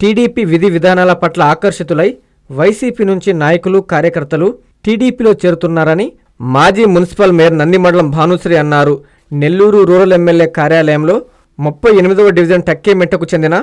TDP విధి విధానాల పట్ల ఆకర్షితులై వైసీపీ నుంచి నాయకులు కార్యకర్తలు టీడీపీలో చేరుతున్నారని మాజీ మున్సిపల్ మేయర్ నందిమండలం భానుశ్రీ అన్నారు. నెల్లూరు రూరల్ ఎమ్మెల్యే కార్యాలయంలో ముప్పై ఎనిమిదవ డివిజన్ టక్కేమెట్టకు చెందిన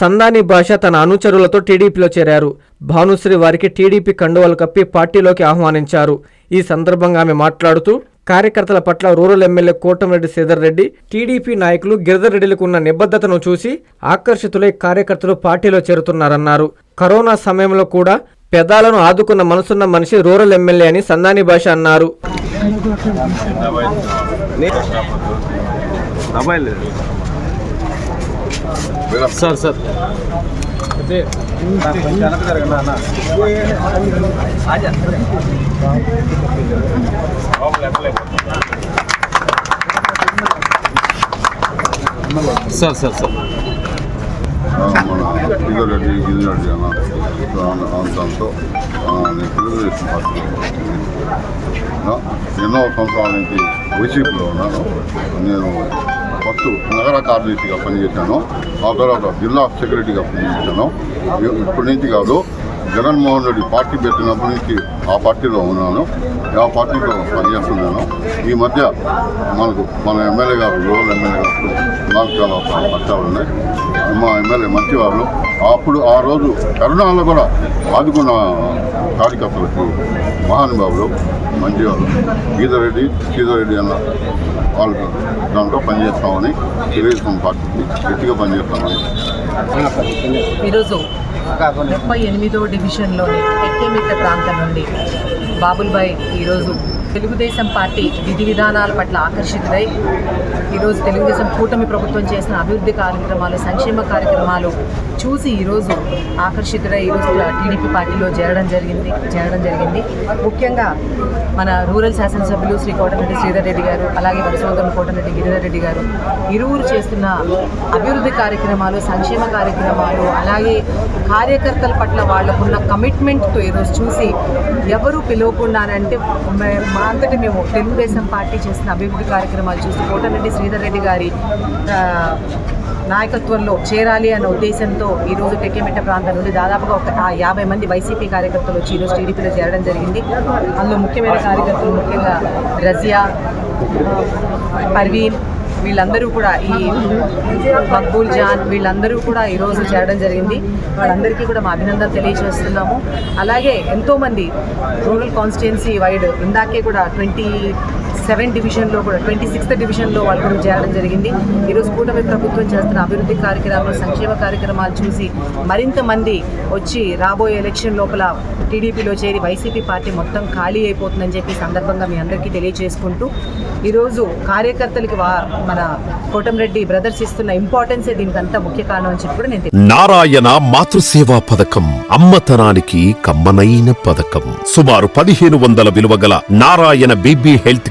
సందాని భాష తన అనుచరులతో టీడీపీలో చేరారు. భానుశ్రీ వారికి టీడీపీ కండువాలు కప్పి పార్టీలోకి ఆహ్వానించారు. ఈ సందర్భంగా ఆమె మాట్లాడుతూ కార్యకర్తల పట్ల rural MLA Kotamreddy Sridhar Reddy TDP నాయకులు గిరిధర్ రెడ్డిలకు ఉన్న నిబద్ధతను చూసి ఆకర్షితులై కార్యకర్తలు పార్టీలో చేరుతున్నారన్నారు. కరోనా సమయంలో కూడా పెదాలను ఆదుకున్న మనసున్న మనిషి రూరల్ ఎమ్మెల్యే అని సందాని భాష అన్నారు. Sir sir. Sir sir sir. మన ఇదొకటి ఇదొకటి అన్న అంతంతో తెలుగుదేశం పార్టీ ఎన్నో సంవత్సరాల నుంచి వైసీపీలో ఉన్నాను. నేను ఫస్ట్ నగర కార్యదర్శిగా పనిచేశాను. ఆ తర్వాత జిల్లా సెక్రటరీగా పనిచేశాను. ఇప్పటి నుంచి కాదు జగన్మోహన్ రెడ్డి పార్టీ పెట్టినప్పటి నుంచి ఆ పార్టీలో ఉన్నాను. ఆ పార్టీలో పనిచేస్తున్నాను. ఈ మధ్య మనకు మన ఎమ్మెల్యే గారు రూరల్ ఎమ్మెల్యే గారు నాకు చాలా పట్టాలు ఉన్నాయి. మా ఎమ్మెల్యే మంచివాళ్ళు అప్పుడు ఆ రోజు కరోనాలో కూడా ఆదుకున్న కార్యకర్తలకు మహానుభావులు మంచివాళ్ళు గీతారెడ్డి సీతారెడ్డి అన్న వాళ్ళకి దాంట్లో పనిచేస్తామని తెలుగుదేశం పార్టీకి గట్టిగా పనిచేస్తామని. ఈరోజు ముప్పై ఎనిమిదో డివిజన్లోని ఎక్కేమిట్ట ప్రాంతం నుండి బాబుల్బాయ్ ఈరోజు తెలుగుదేశం పార్టీ విధి విధానాల పట్ల ఆకర్షితులై ఈరోజు తెలుగుదేశం కూటమి ప్రభుత్వం చేసిన అభివృద్ధి కార్యక్రమాలు సంక్షేమ కార్యక్రమాలు చూసి ఈరోజు ఆకర్షితులై ఈరోజు టీడీపీ పార్టీలో చేరడం జరిగింది చేరడం జరిగింది. ముఖ్యంగా మన రూరల్ శాసనసభ్యులు శ్రీ కోటరెడ్డి శ్రీధర్ రెడ్డి గారు అలాగే వరసోదరులు కోటరెడ్డి గిరిధర్ రెడ్డి గారు ఇరువురు చేస్తున్న అభివృద్ధి కార్యక్రమాలు సంక్షేమ కార్యక్రమాలు అలాగే కార్యకర్తల పట్ల వాళ్ళకున్న కమిట్మెంట్తో ఈరోజు చూసి ఎవరు పిలవకుండానంటే మా అంతటి మేము తెలుగుదేశం పార్టీ చేసిన అభివృద్ధి కార్యక్రమాలు చూసి కోటరెడ్డి శ్రీధర్ రెడ్డి గారి నాయకత్వంలో చేరాలి అనే ఉద్దేశంతో ఈరోజు టెక్కెమెట్ట ప్రాంతం నుండి దాదాపుగా ఒక యాభై మంది వైసీపీ కార్యకర్తలు వచ్చి ఈరోజు టీడీపీలో చేరడం జరిగింది. అందులో ముఖ్యమైన కార్యకర్తలు ముఖ్యంగా రజియా పర్వీన్ వీళ్ళందరూ కూడా ఈ మక్బూల్ జాన్ వీళ్ళందరూ కూడా ఈరోజు చేరడం జరిగింది. వాళ్ళందరికీ కూడా మా అభినందన తెలియజేస్తున్నాము. అలాగే ఎంతోమంది రూరల్ కాన్స్టిట్యున్సీ వైడ్ ఇందాకే కూడా ట్వంటీ సెవెన్ డివిజన్లో కూడా ట్వంటీ సిక్స్త్ డివిజన్లో వాళ్ళు కూడా చేరడం జరిగింది. ఈరోజు కూటమి ప్రభుత్వం చేస్తున్న అభివృద్ధి కార్యక్రమాలు సంక్షేమ కార్యక్రమాలు చూసి మరింత మంది వచ్చి రాబోయే ఎలక్షన్ లోపల టీడీపీలో చేరి వైసీపీ పార్టీ మొత్తం ఖాళీ అయిపోతుందని చెప్పి సందర్భంగా మీ అందరికీ తెలియజేసుకుంటూ ఈరోజు కార్యకర్తలకి మన కోటంరెడ్డి బ్రదర్స్ ఇస్తున్న ఇంపార్టెన్సే దీనికంతా ముఖ్య కారణం అని చెప్పి కూడా నేను నారాయణ మాతృసేవా పథకం అమ్మతనానికి కమ్మనైన పథకం. సుమారు పదిహేను వందల విలువ గల నారాయణ బీబీ హెల్త్